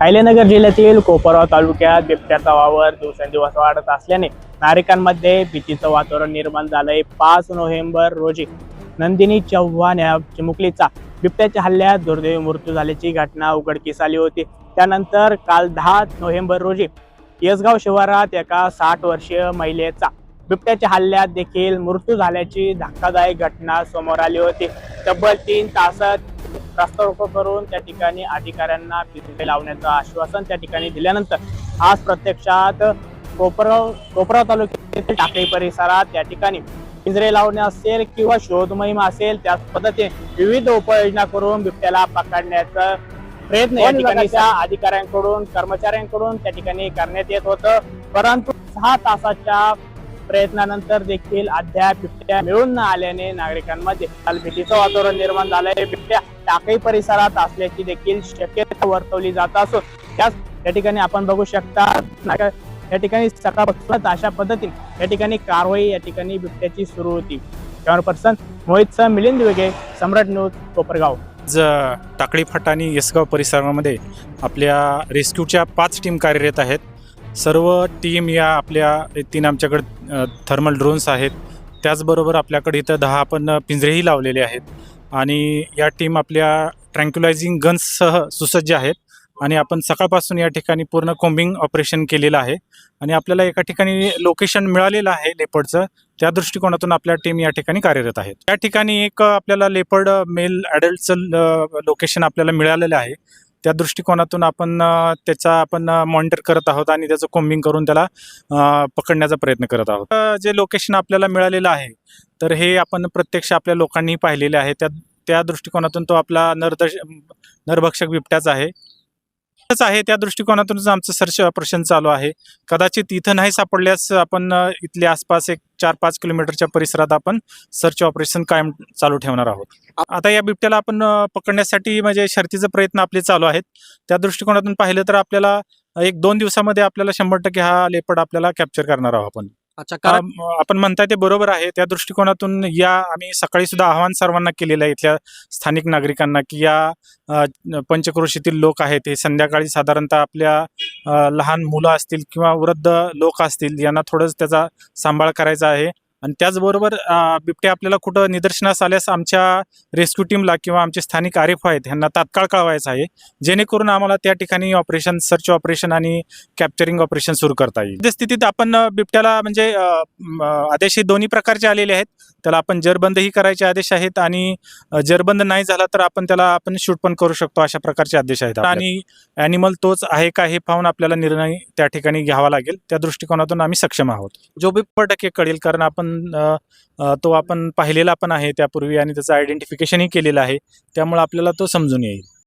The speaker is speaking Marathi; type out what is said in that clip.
अहिल्यानगर जिल्ह्यातील कोपरगाव तालुक्यात बिबट्याचा वावर दिवसेंदिवस वाढत असल्याने नागरिकांमध्ये भीतीचं वातावरण निर्माण झालंय. पाच नोव्हेंबर रोजी नंदिनी चव्हाण या चिमुकलीचा बिबट्याच्या हल्ल्यात दुर्दैवी मृत्यू झाल्याची घटना उघडकीस आली होती. त्यानंतर काल दहा नोव्हेंबर रोजी येसगाव शिवारात एका साठ वर्षीय महिलेचा बिबट्याच्या हल्ल्यात देखील मृत्यू झाल्याची धक्कादायक घटना समोर आली होती. तब्बल तीन तासात रस्ता रोको करून त्या ठिकाणी अधिकाऱ्यांना पिंजरे लावण्याचं आश्वासन त्या ठिकाणी दिल्यानंतर आज प्रत्यक्षात कोपरगाव कोपराव तालुक्यातील टाकळी परिसरात त्या ठिकाणी पिंजरे लावणे असेल किंवा शोध मोहीम असेल त्याच पद्धतीने विविध उपाययोजना करून बिबट्याला पकडण्याचा प्रयत्न या ठिकाणी अधिकाऱ्यांकडून कर्मचाऱ्यांकडून त्या ठिकाणी करण्यात येत होतं. परंतु सहा तासाच्या प्रयत्नानंतर देखील अद्याप बिबट्या मिळून न आल्याने नागरिकांमध्ये भीतीचं वातावरण निर्माण झालंय. बिबट्या टाकळी परिसरात असल्याची देखील शक्यता वर्तवली जात असून त्याच या ठिकाणी आपण बघू शकता या ठिकाणी सकाळपासून अशा पद्धतीने या ठिकाणी कारवाई या ठिकाणी बिबट्याची सुरू होती. कॅमेरा पर्सन मोहित सह मिलिंद वेगे सम्राट न्यूज कोपरगाव. आज टाकळी फाटा आणि येसगाव परिसरामध्ये आपल्या रेस्क्यूच्या पाच टीम कार्यरत आहेत. सर्व टीम या आपल्या तीन आमच्याकडे थर्मल ड्रोन्स आहेत. त्याचबरोबर आपल्याकडे इथं दहा आपण पिंजरेही लावलेले आहेत. आणि या टीम आपल्या ट्रँक्युलायझिंग गन्ससह सुसज्ज आहेत. आणि आपण सकाळपासून या ठिकाणी पूर्ण कोम्बिंग ऑपरेशन केलेलं आहे. आणि आपल्याला एका ठिकाणी लोकेशन मिळालेलं आहे लेपर्डचं त्या दृष्टिकोनातून आपल्या टीम या ठिकाणी कार्यरत आहेत. त्या ठिकाणी एक आपल्याला लेपर्ड मेल ॲडल्टचं लोकेशन आपल्याला मिळालेलं आहे. त्या दृष्टिकोनातून आपण त्याचा आपण मॉनिटर करत आहोत आणि त्याचं कोम्बिंग करून त्याला पकडण्याचा प्रयत्न करत आहोत. जे लोकेशन आपल्याला मिळालेलं आहे तर हे आपण प्रत्यक्ष आपल्या लोकांनी पाहिलेले आहे. त्या त्या दृष्टिकोनातून तो आपला नरदर्श नरभक्षक बिबट्याच आहे. आहे त्या दृष्टिकोनातूनच आमचं सर्च ऑपरेशन चालू आहे. कदाचित इथं नाही सापडल्यास आपण इथल्या इथले आसपास एक चार पाच किलोमीटरच्या परिसरात आपण सर्च ऑपरेशन कायम चालू ठेवणार आहोत. आता या बिबट्याला आपण पकडण्यासाठी म्हणजे शर्तीचे प्रयत्न आपले चालू आहेत. त्या दृष्टिकोनातून पाहिलं तर आपल्याला एक दोन दिवसामध्ये आपल्याला शंभर टक्के हा लेपड आपल्याला कॅप्चर करणार आहोत आपण. अच्छा कारण अम, आपण म्हणताय ते बरोबर आहे. त्या दृष्टिकोनातून या आम्ही सकाळी सुद्धा आव्हान सर्वांना केलेलं आहे इथल्या स्थानिक नागरिकांना की या अ, पंचक्रोशीतील लोक आहेत हे संध्याकाळी साधारणतः आपल्या अ, लहान मुलं असतील किंवा वृद्ध लोक असतील यांना थोडंच त्याचा सांभाळ करायचा आहे. आणि त्याचबरोबर बिबटे आपल्याला कुठं निदर्शनास आल्यास आमच्या रेस्क्यू टीमला किंवा आमचे स्थानिक आरिफ आहेत ह्यांना तात्काळ कळवायचं आहे. जेणेकरून आम्हाला त्या ठिकाणी ऑपरेशन सर्च ऑपरेशन आणि कॅप्चरिंग ऑपरेशन सुरू करता येईल. त्या स्थितीत आपण बिबट्याला म्हणजे आदेश हे दोन्ही प्रकारचे आलेले आहेत. त्याला आपण जरबंदही करायचे आदेश आहेत आणि जरबंद नाही झाला तर आपण त्याला आपण शूट पण करू शकतो अशा प्रकारचे आदेश आहेत आणि ॲनिमल तोच आहे का हे पाहून आपल्याला निर्णय त्या ठिकाणी घ्यावा लागेल. त्या दृष्टिकोनातून आम्ही सक्षम आहोत. जो बी टक्के कळेल कारण आपण तो आपण पाहिलेला पण आहे त्यापूर्वी आणि त्याचं आयडेंटिफिकेशनही केलेलं आहे त्यामुळे आपल्याला तो समजून येईल.